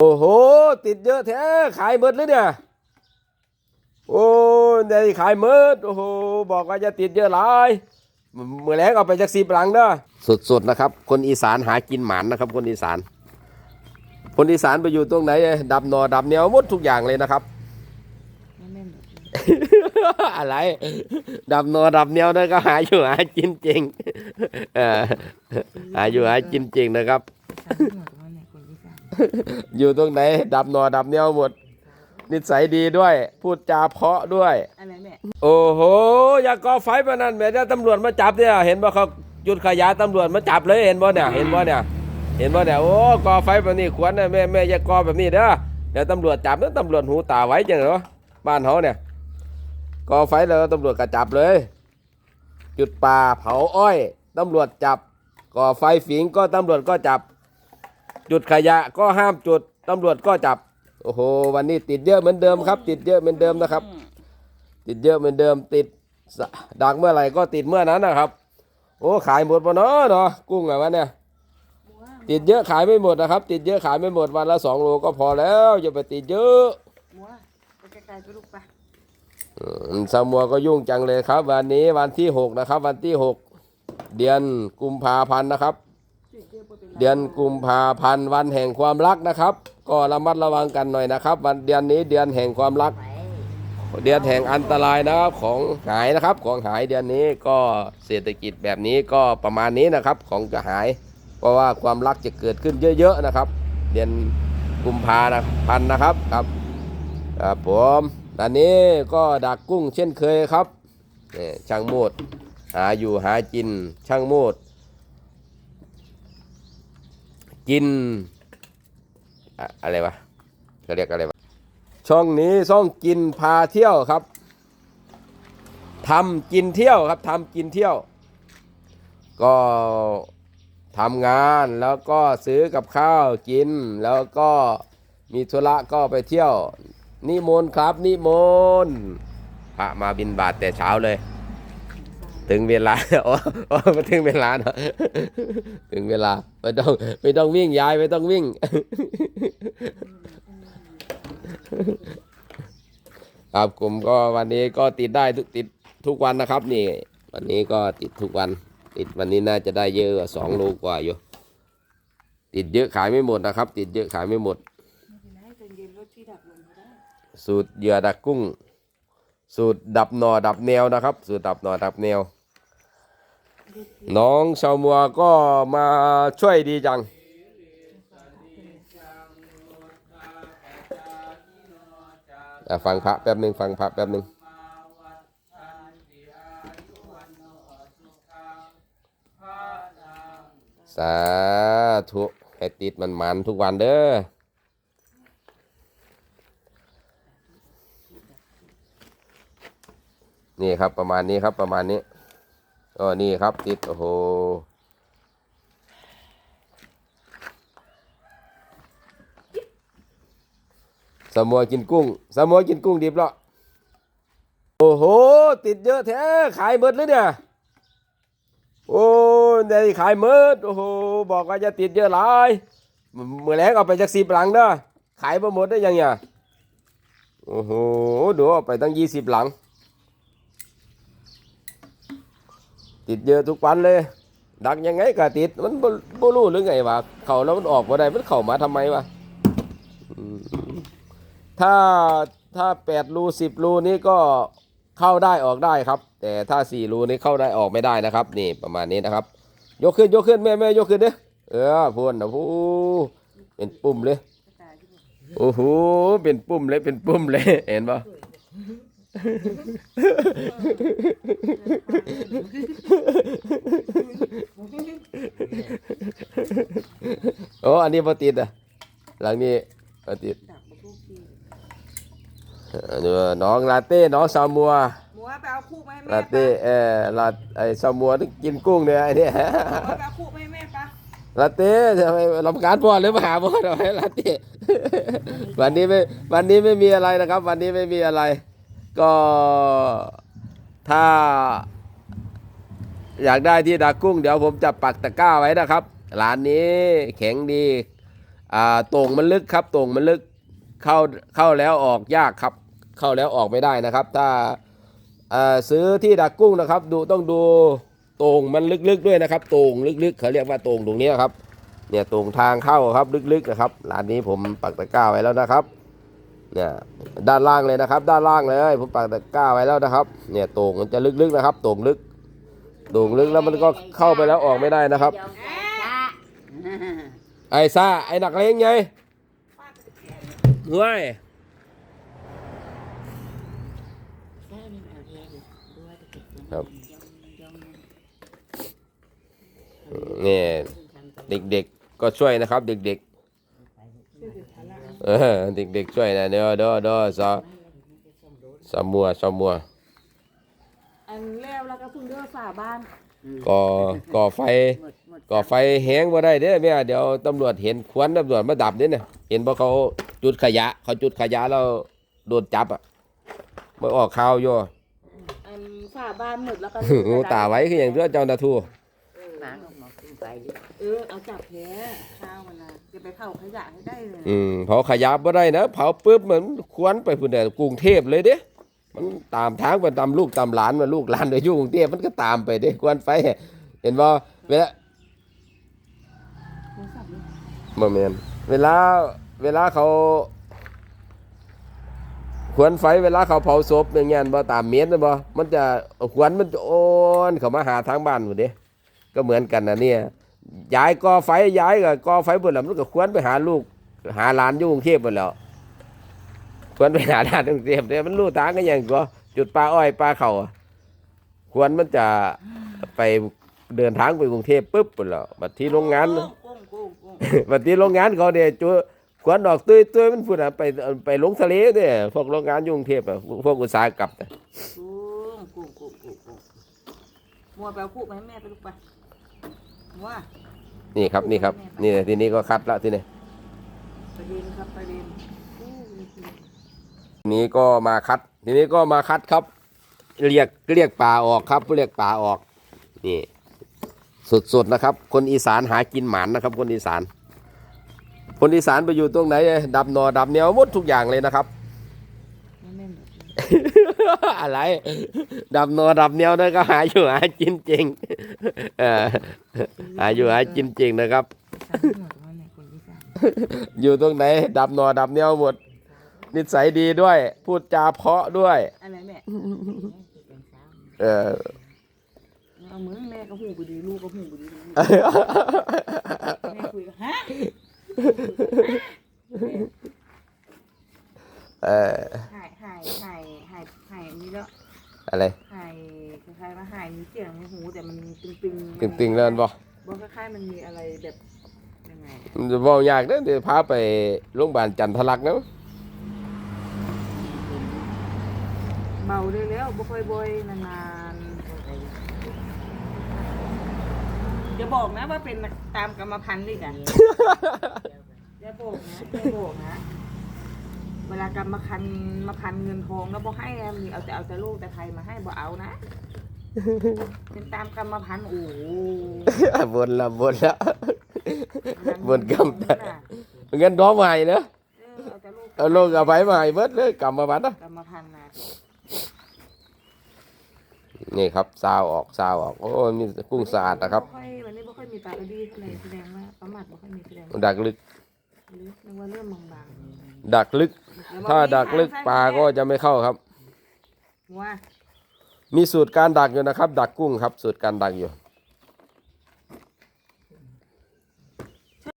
โอ้โห ติดเยอะแท้ขายหมดเลยเนี่ย โอ้ได้ขายหมดโอ้โห บอกว่าจะติดเยอะหลายเมื่อแรงเอาไปจากสิบหลังเด้อสดๆนะครับ คนอีสานหากินหมันนะครับ คนอีสาน คนอีสานไปอยู่ตรงไหนดับหนอดับเหนียวหมดทุกอย่างเลยนะครับ อะไร ดับหนอดับเหนียวนั่นก็หาอยู่หากินจริงเออหาอยู่หากินจริงนะครับ อยู่ตรงไหนดับหนอดับเหนียวหมด นิสัยดีด้วย พูดจาเพราะด้วยอะไรแม่โอ้โห อย่าก่อไฟมานั่นแม่เดี๋ยวตำรวจมาจับเนี่ย เห็นบ่เขาหยุดขยะตำรวจมาจับเลยเห็นบ่เนี่ย เห็นบ่เนี่ย เห็นบ่เนี่ย โอ้ก่อไฟแบบนี้ควรนะแม่แม่อย่าก่อแบบนี้เด้อ เดี๋ยวตำรวจจับนะตำรวจหูตาไว้จังเหรอบ้านเขาเนี่ย ก่อไฟแล้วตำรวจก็จับเลย จุดป่าเผาอ้อย ตำรวจจับ ก่อไฟฝิงก็ตำรวจก็จับ จุดขยะก็ห้ามจุดตำรวจก็จับ โอ้โห วันนี้ติดเยอะเหมือนเดิมครับ ติดเยอะเหมือนเดิมนะครับ ติดเยอะเหมือนเดิม ติดสดักเมื่อไหร่ก็ติดเมื่อนั้นนะครับ โอ้ขายหมดปะเนาะเนาะกุ้งอะวันเนี่ยติดเยอะขายไม่หมดนะครับ ติดเยอะขายไม่หมดวันละสองโลก็พอแล้วอย่าไปติดเยอะมัวไปไกลๆไปลูกไปอืมสามัวก็ยุ่งจังเลยครับ วันนี้วันที่หกนะครับ วันที่หกเดือนกุมภาพันธ์นะครับจุด เดือนกุมภาพันธ์วันแห่งความรักนะครับ ก็ระมัดระวังกันหน่อยนะครับ วันเดือนนี้เดือนแห่งความรัก เดือนแห่งอันตรายนะครับของหายนะครับของหายเดือนนี้ก็เศรษฐกิจแบบนี้ก็ประมาณนี้นะครับของจะหาย เพราะว่าความรักจะเกิดขึ้นเยอะ ๆนะครับ เดือนกุมภาพันธ์นะครับครับครับผมอันนี้ก็ดักกุ้งเช่นเคยครับช่างโมดหาอยู่หากินช่างโมด กิน อะไรวะเขาเรียกอะไรวะช่องนี้ช่องกินพาเที่ยวครับทำกินเที่ยวครับทำกินเที่ยว ก็ทำงานแล้วก็ซื้อกับข้าวกิน แล้วก็มีธุระก็ไปเที่ยว นิมนต์ครับ นิมนต์พระมาบินบาตแต่เช้าเลย ถึงเวลาอ๋อมาถึงเวลาเนอะถึงเวลาไม่ต้องไม่ต้องวิ่งย้ายไม่ต้องวิ่งครับผมก็วันนี้ก็ติดได้ทุกติดทุกวันนะครับ นี่ วันนี้ก็ติดทุกวัน ติดวันนี้น่าจะได้เยอะกว่าสองโลกว่าอยู่ ติดเยอะขายไม่หมดนะครับ ติดเยอะขายไม่หมด สูตรเหยื่อดักกุ้ง สูตรดับหนอดับแนวนะครับ สูตรดับหนอดับแนว น้องชาวมัวก็มาช่วยดีจังอ่ฟังพระแป๊บหนึ่งฟังพระแป๊บหนึ่งสาธุให้ติดมันมันทุกวันเด้อนี่ครับประมาณนี้ครับประมาณนี้ ก็นี่ครับติด โอ้โหสมัวกินกุ้งสมัวกินกุ้งดิบแล้วโอ้โห ติดเยอะแท้ขายหมดเลยเนี่ยโอ้ได้ขายหมดโอ้โหบอกว่าจะติดเยอะหลายเมื่อแรงเอาไปจากสิบหลังเด้อขายไปหมดได้ยังไงโอ้โหดูเอาไปตั้งยี่สิบหลัง ติดเยอะทุกวันเลย ดักยังไงก็ติด มันบ่รู้หรือไงวะเข่าแล้วมันออกมาได้มันเข่ามาทำไมวะถ้าถ้าแปดรูสิบรูนี้ก็เข้าได้ออกได้ครับ แต่ถ้าสี่รูนี้เข้าได้ออกไม่ได้นะครับ นี่ประมาณนี้นะครับ ยกขึ้นยกขึ้นแม่แม่ยกขึ้นเด้อเออพูนนะพูเป็นปุ่มเลยโอ้โหเป็นปุ่มเลยเป็นปุ่มเลยเห็นปะ โอ้อันนี้พอติดอะ หลังนี้พอติดดับมาลูกทีอันนี้น้องลาเต้น้องซามัวมัวไปเอาคู่มาให้แม่ลาปะเต้เออลาไอซามัวที่กินกุ้งเนี่ยไอเนี่ยมัวไปเอาคู่มาให้แม่ปะลาเต้ทำไมลำการพ่อหรือมาหาพ่อทำไมลาเต้วันนี้ไม่วันนี้ไม่มีอะไรนะครับ วันนี้ไม่มีอะไร ก็ถ้า อยากได้ที่ดักกุ้ง เดี๋ยวผมจะปักตะกร้าไว้นะครับร้านนี้แข็งดีอ่าต่งมันลึกครับต่งมันลึกเข้าเข้าแล้วออกยากครับ เข้าแล้วออกไม่ได้นะครับ ถ้าซื้อที่ดักกุ้งนะครับ ดูต้องดูต่งมันลึกๆด้วยนะครับต่งลึกๆเขาเรียกว่าต่งตรงนี้ครับ เนี่ยต่งทางเข้าครับลึกๆนะครับร้านนี้ผมปักตะกร้าไว้แล้วนะครับ เนี่ยด้านล่างเลยนะครับ ด้านล่างเลยผมปักตะกร้าไว้แล้วนะครับ เนี่ยโต่งมันจะลึกๆนะครับโต่งลึกโต่งลึกแล้วมันก็เข้าไปแล้วออกไม่ได้นะครับ ไอ้ซ่าไอ้หนักเลงไงห่วยครับนี่เด็กๆก็ช่วยนะครับ เด็กๆ เออเด็กๆช่วยนะเด้อเด้อเด้อซอสามัวสามัวอันแล้วแล้วก็เพิ่งเลือกฝาบ้านก่อก่อไฟก่อไฟแห้งบ่ได้เด้อแม่เดี๋ยวตำรวจเห็นควันตำรวจมาดับเด้อเนี่ยเห็นบ่เขาจุดขยะ เขาจุดขยะแล้วโดนจับอะมาออกข่าวอยู่อันฝาบ้านหมดแล้วก็หูตาไว้คืออย่างเด้อเจ้าหน้าที่ เออเอาจับแพ้ข้าวมันนะจะไปเผาขยะให้ได้เลยอืมเผาขยะบ่ได้นะเผาปุ๊บเหมือนควันไปพุ่นแต่กรุงเทพเลยเด้มันตามทางไปตามลูกตามหลานมาลูกหลานไปอยู่กรุงเทพมันก็ตามไปเด้ควันไฟเห็นบ่เวลาโทรศัพท์นี่บ่แม่นเวลาเวลาเขาควันไฟเวลาเขาเผาศพอย่างเงี้ยบ่ตามเมตรนะบ่มันจะควันมันจะโอนเข้ามาหาทางบ้านพุ่นเด้ ก็เหมือนกันนะเนี่ยย้ายก่อไฟย้ายก็ก่อไฟเบิดแล้วมันก็ควันไปหาลูก หาหลานอยู่กรุงเทพหมดแล้วควรไปหาหลานกรุงเทพเนี่ยมันรู้ทางกันอย่างก็จุดปลาอ้อยปลาเขาอะควรมันจะไปเดินทางไปกรุงเทพปุ๊บหมดแล้วบัดที่โรงงานโก้งโก้งโก้งโก้งบัดที่โรงงานเขาเนี่ยจุควรดอกตุ้ยตุ้ยมันพูดอะไปไปลงทะเลเนี่ยพวกโรงงานอยู่กรุงเทพอะพวกอุตสาหกรรมน่ะโก้งโก้งโก้งโก้งโก้งมัวไปเอาคู่ไปให้แม่ไปลูกไปว่า นี่ครับนี่ครับ นี่ทีนี้ก็คัดแล้วทีนี้ประเด็นครับประเด็นอู้ยทีนี้ก็มาคัด ทีนี้ก็มาคัดครับ เรียกเรียกปลาออกครับเรียกปลาออกนี่สุดๆนะครับ คนอีสานหากินหมานนะครับ คนอีสาน คนอีสานไปอยู่ตรงไหนดับหนอดับเหนียวหมดทุกอย่างเลยนะครับ ไม่แม่นหรอก อะไร ดับหนอดับเหนียวนะก็หาอยู่หากินจริงเออหาอยู่หากินจริงนะครับสามหน่อยตรงนั้นเนี่ยคนอีสานอยู่ตรงไหน ดับหนอดับเหนียวหมด นิสัยดีด้วย พูดจาเพราะด้วย อะไรแม่เออเอามือแม่ก็หูไปดีลูกก็หูไปดีแม่คุยกับฮะเออหายหายหายหายหาย นี่แล้วอะไรหายคล้ายๆว่าหายมีเสียงในหูแต่มันตึงตึงตึงๆแล้วมันบอกบอกคล้ายๆมันมีอะไรแบบยังไงมันจะบอกยากเด้อเดี๋ยวพาไปโรงพยาบาลจันทลักษณ์นะเบาได้แล้วบ่ค่อยบ่อยนานๆอย่าบอกนะว่าเป็นตามกรรมพันธุ์ด้วยกันอย่าบอกนะอย่าบอกนะ เวลากรรมพันธุ์มาพันเงินทองแล้วบ่ให้อะมีเอาแต่เอาแต่ลูกแต่ใครมาให้บ่เอานะ เป็นตามกรรมพันธุ์โอ้โหบนละบนละบนกำนั่นน่ะเงินท้องใหม่เนอะเออเอาแต่ลูกเอาลูกเอาไปใหม่เบิดเลยกำมาบัดนะกรรมพันธุ์นะนี่ครับซาวออกซาวออกโอ้มีกุ้งสะอาดนะครับบ่ค่อยวันนี้บ่ค่อยมีปลาดีเท่าไหร่แสดงว่าประมาทบ่ค่อยมีแสดงดักลึกหรือ นึกว่าเริ่มบางดักลึกๆถ้าดักลึกปลาก็จะไม่เข้าครับว่า มีสูตรการดักอยู่นะครับ ดักกุ้งครับ สูตรการดักอยู่